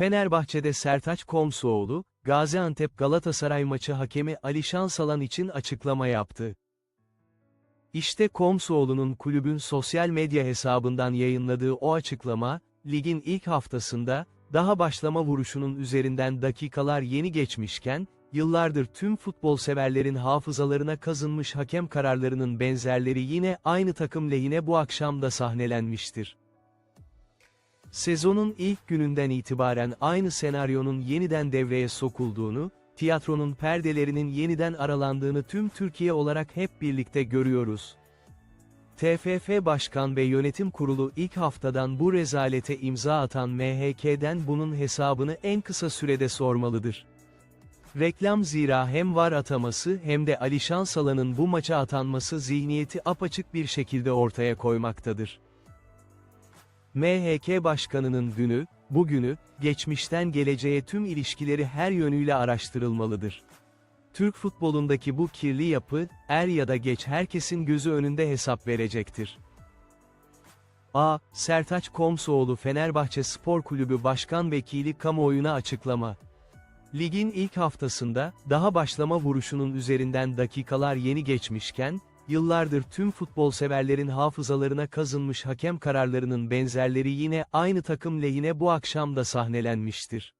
Fenerbahçe'de Sertaç Komsoğlu, Gaziantep Galatasaray maçı hakemi Ali Şansalan için açıklama yaptı. İşte Komsoğlu'nun kulübün sosyal medya hesabından yayınladığı o açıklama, ligin ilk haftasında, daha başlama vuruşunun üzerinden dakikalar yeni geçmişken, yıllardır tüm futbol severlerin hafızalarına kazınmış hakem kararlarının benzerleri yine aynı takım lehine bu akşam da sahnelenmiştir. Sezonun ilk gününden itibaren aynı senaryonun yeniden devreye sokulduğunu, tiyatronun perdelerinin yeniden aralandığını tüm Türkiye olarak hep birlikte görüyoruz. TFF Başkan ve Yönetim Kurulu ilk haftadan bu rezalete imza atan MHK'den bunun hesabını en kısa sürede sormalıdır. Reklam zira hem var ataması hem de Ali Şansalan'ın bu maça atanması zihniyeti apaçık bir şekilde ortaya koymaktadır. MHK Başkanı'nın dünü, bugünü, geçmişten geleceğe tüm ilişkileri her yönüyle araştırılmalıdır. Türk futbolundaki bu kirli yapı, er ya da geç herkesin gözü önünde hesap verecektir. A. Sertaç Komsoğlu Fenerbahçe Spor Kulübü Başkan Vekili kamuoyuna açıklama. Ligin ilk haftasında, daha başlama vuruşunun üzerinden dakikalar yeni geçmişken, yıllardır tüm futbol severlerin hafızalarına kazınmış hakem kararlarının benzerleri yine aynı takım lehine bu akşam da sahnelenmiştir.